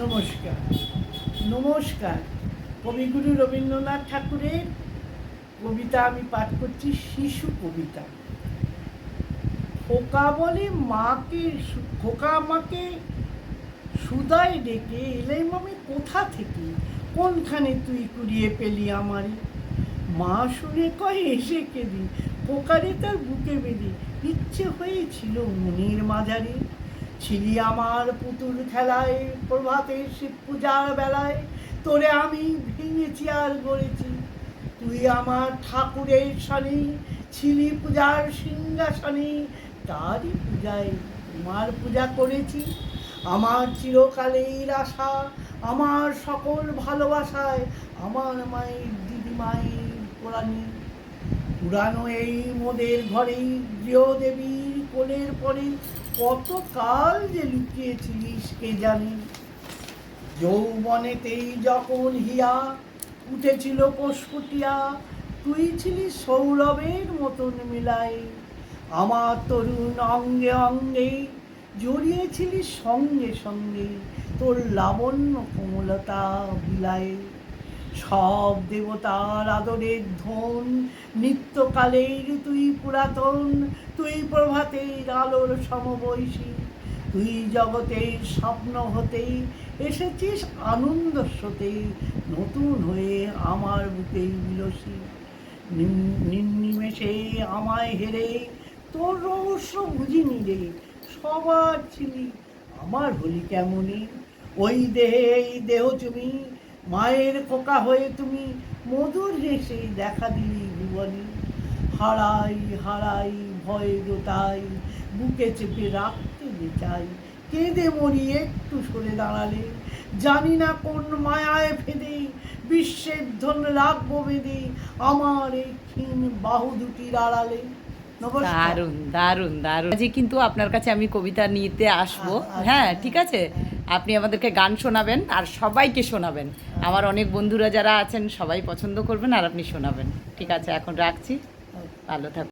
নমস্কার। নমস্কার। কবিগুরু রবীন্দ্রনাথ ঠাকুরের কবিতা আমি পাঠ করছি, শিশু কবিতা। খোকা বলে মাকে খোকা আমাকে সুদায় ডেকে এলাম আমি কোথা থেকে? কোনখানে তুই কুড়িয়ে পেলি আমারে? মা শুনে কয় এসে কেঁদি? পোকারে তার বুকে বেঁধে। ইচ্ছে হয়েছিল মনির মাঝারে ছিলি আমার পুতুল খেলায়, প্রভাতে শিব পূজার বেলায়। তোরে আমি ভেঙেছি আর গড়েছি। তুই আমার ঠাকুরের শনি, ছিলি পূজার সিংহাসনে। তারই পূজায় তোমার পূজা করেছি। আমার চিরকালের আশা, আমার সকল ভালোবাসায়, আমার মায়ের দিদিমায়ের কোরআনি পুরানো এই মোদের ঘরেই গৃহদেবীর কোলের পরে কত কাল যে লুকিয়েছিলিস কে জানে? যৌবনেতেই যখন হিয়া উঠেছিল পশুটিয়া তুই ছিলি সৌরভের মতন মিলাই আমার তরুণ অঙ্গে অঙ্গে জড়িয়েছিলি সঙ্গে সঙ্গে তোর লাবণ্য কোমলতা বিলায়। সব দেবতার আদরের ধন নিত্যকালের তুই পুরাতন, তুই প্রভাতের আলোর সমবয়সী, তুই জগতের স্বপ্ন হতেই এসেছিস আনন্দ স্রোতে নতুন হয়ে আমার বুকেই বিলসী নিম- নির্নিমেষে আমায় হেরে তোর রহস্য বুঝিনি রে, সবার ছিলি আমার হলি কেমনই ওই দেহে, এই দেহ তুমি মায়ের খোকা হয়ে তুমি মধুর হেসে দেখা দিলি ভুবনে। হারাই হারাই ভয় গোতাই বুকে চেপে রাখতে যে চাই। কেঁদে মরি একটু সরে দাঁড়ালে জানি না কোন মায়ায় ফেদে বিশ্বের ধন রাখব বেঁধে আমার এই ক্ষীণ বাহু দুটির আড়ালে। নমস্কার। দারুণ দারুণ দারুণ। আজকে কিন্তু আপনার কাছে আমি কবিতা নিতে আসব। আচ্ছা, হ্যাঁ আচ্ছা, ঠিক আছে? আপনি আমাদেরকে গান শোনাবেন আর সবাইকে শোনাবেন। আমার অনেক বন্ধুরা যারা আছেন সবাই পছন্দ করবেন আর আপনি শোনাবেন। ঠিক আছে এখন রাখছি। อ่านแล้วแถบ